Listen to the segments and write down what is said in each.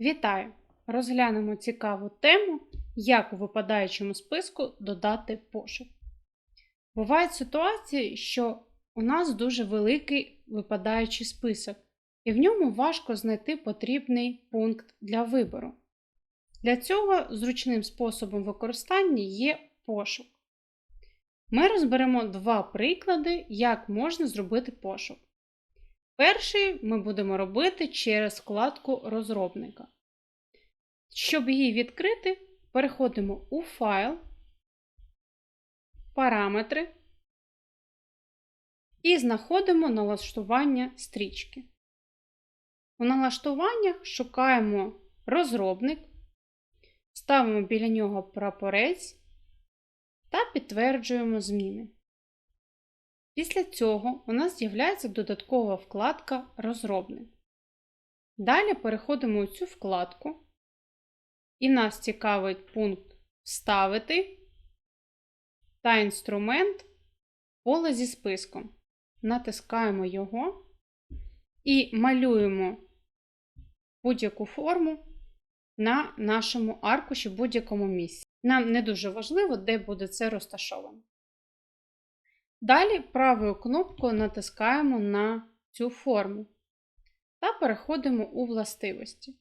Вітаю! Розглянемо цікаву тему, як у випадаючому списку додати пошук. Бувають ситуації, що у нас дуже великий випадаючий список, і в ньому важко знайти потрібний пункт для вибору. Для цього зручним способом використання є пошук. Ми розберемо два приклади, як можна зробити пошук. Перший ми будемо робити через вкладку розробника. Щоб її відкрити, переходимо у файл, параметри і знаходимо налаштування стрічки. У налаштуваннях шукаємо розробник, ставимо біля нього прапорець та підтверджуємо зміни. Після цього у нас з'являється додаткова вкладка Розробник. Далі переходимо у цю вкладку, і нас цікавить пункт Вставити та інструмент поле зі списком. Натискаємо його і малюємо будь-яку форму на нашому аркуші в будь-якому місці. Нам не дуже важливо, де буде це розташовано. Далі правою кнопкою натискаємо на цю форму та переходимо у властивості.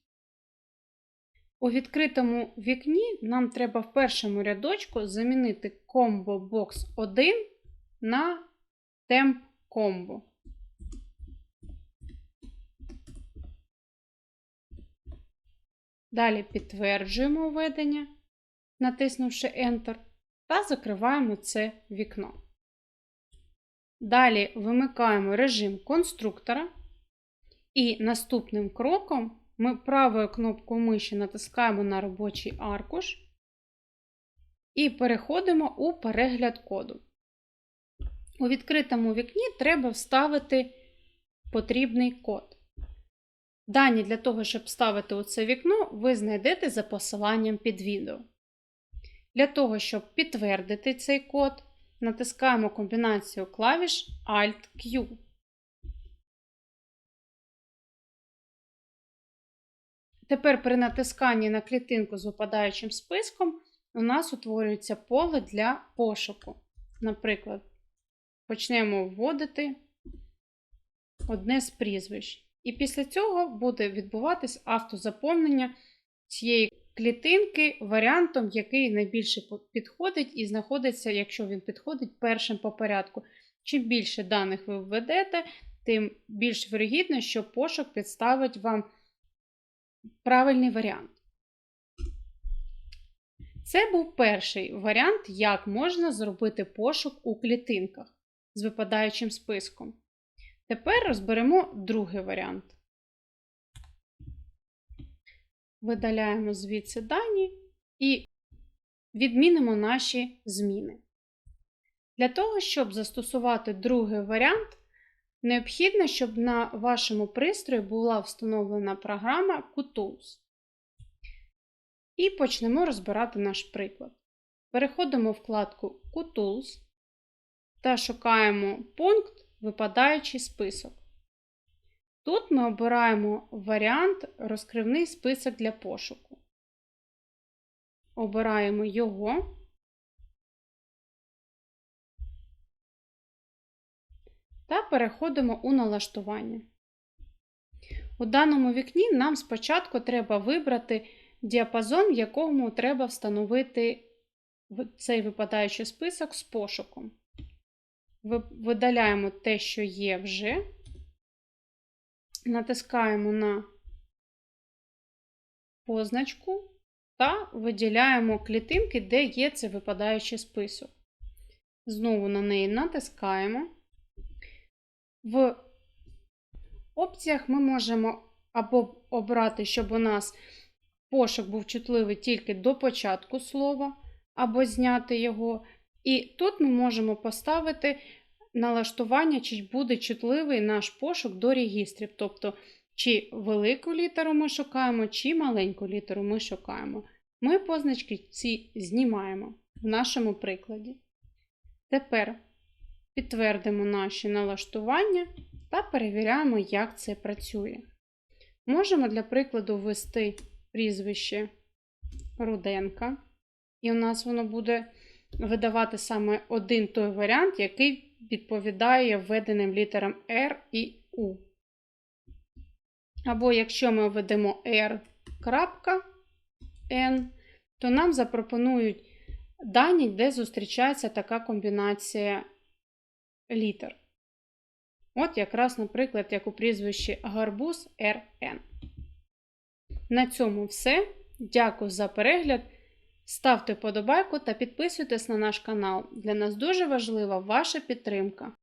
У відкритому вікні нам треба в першому рядочку замінити Combo Box 1 на Temp Combo. Далі підтверджуємо введення, натиснувши Enter, та закриваємо це вікно. Далі вимикаємо режим конструктора. І наступним кроком ми правою кнопкою миші натискаємо на робочий аркуш і переходимо у перегляд коду. У відкритому вікні треба вставити потрібний код. Дані для того, щоб вставити у це вікно, ви знайдете за посиланням під відео. Для того, щоб підтвердити цей код, натискаємо комбінацію клавіш Alt-Q. Тепер при натисканні на клітинку з випадаючим списком у нас утворюється поле для пошуку. Наприклад, почнемо вводити одне з прізвищ. І після цього буде відбуватись автозаповнення цієї клітинки варіантом, який найбільше підходить і знаходиться, якщо він підходить, першим по порядку. Чим більше даних ви введете, тим більш вирогідно, що пошук підставить вам правильний варіант. Це був перший варіант, як можна зробити пошук у клітинках з випадаючим списком. Тепер розберемо другий варіант. Видаляємо звідси дані і відмінимо наші зміни. Для того, щоб застосувати другий варіант, необхідно, щоб на вашому пристрої була встановлена програма QTools. І почнемо розбирати наш приклад. Переходимо в вкладку QTools та шукаємо пункт Випадаючий список. Тут ми обираємо варіант розкривний список для пошуку. Обираємо його. Та переходимо у налаштування. У даному вікні нам спочатку треба вибрати діапазон, в якому треба встановити цей випадаючий список з пошуком. Видаляємо те, що є вже натискаємо на позначку та виділяємо клітинки, де є цей випадаючий список. Знову на неї натискаємо. В опціях ми можемо або обрати, щоб у нас пошук був чутливий тільки до початку слова, або зняти його. І тут ми можемо поставити налаштування, чи буде чутливий наш пошук до регістрів. Тобто, чи велику літеру ми шукаємо, чи маленьку літеру ми шукаємо. Ми позначки ці знімаємо в нашому прикладі. Тепер підтвердимо наші налаштування та перевіряємо, як це працює. Можемо для прикладу ввести прізвище Руденка, і у нас воно буде видавати саме один той варіант, який відповідає введеним літерам R і U. Або якщо ми введемо R.N, то нам запропонують дані, де зустрічається така комбінація літер. От якраз, наприклад, як у прізвищі Гарбуз РН. На цьому все. Дякую за перегляд. Ставте подобайку та підписуйтесь на наш канал. Для нас дуже важлива ваша підтримка.